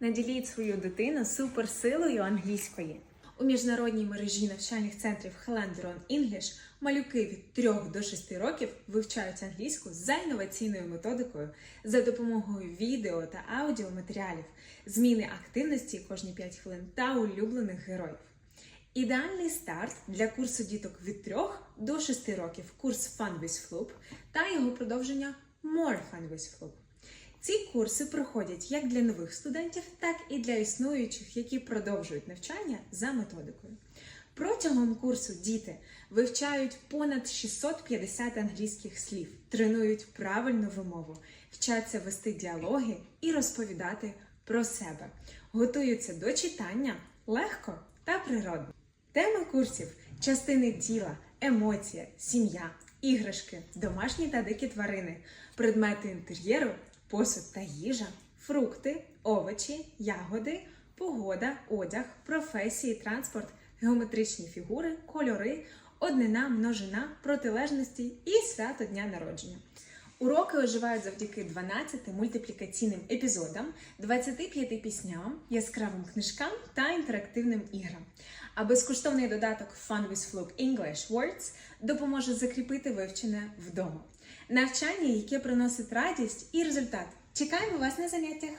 Наділіть свою дитину суперсилою англійської. У міжнародній мережі навчальних центрів Hellenderon English малюки від 3 до 6 років вивчають англійську за інноваційною методикою за допомогою відео та аудіоматеріалів, зміни активності кожні 5 хвилин та улюблених героїв. Ідеальний старт для курсу діток від 3 до 6 років курс Fun with Floop та його продовження More Fun with Floop. Ці курси проходять як для нових студентів, так і для існуючих, які продовжують навчання за методикою. Протягом курсу діти вивчають понад 650 англійських слів, тренують правильну вимову, вчаться вести діалоги і розповідати про себе, готуються до читання легко та природно. Теми курсів частини тіла, емоція, сім'я, іграшки, домашні та дикі тварини, предмети інтер'єру, посуд та їжа, фрукти, овочі, ягоди, погода, одяг, професії, транспорт, геометричні фігури, кольори, однина, множина, протилежності і свято дня народження. Уроки оживають завдяки 12 мультиплікаційним епізодам, 25 пісням, яскравим книжкам та інтерактивним іграм. А безкоштовний додаток Fun with Floop English Words допоможе закріпити вивчене вдома. Навчання, яке приносить радість і результат. Чекаємо вас на заняттях!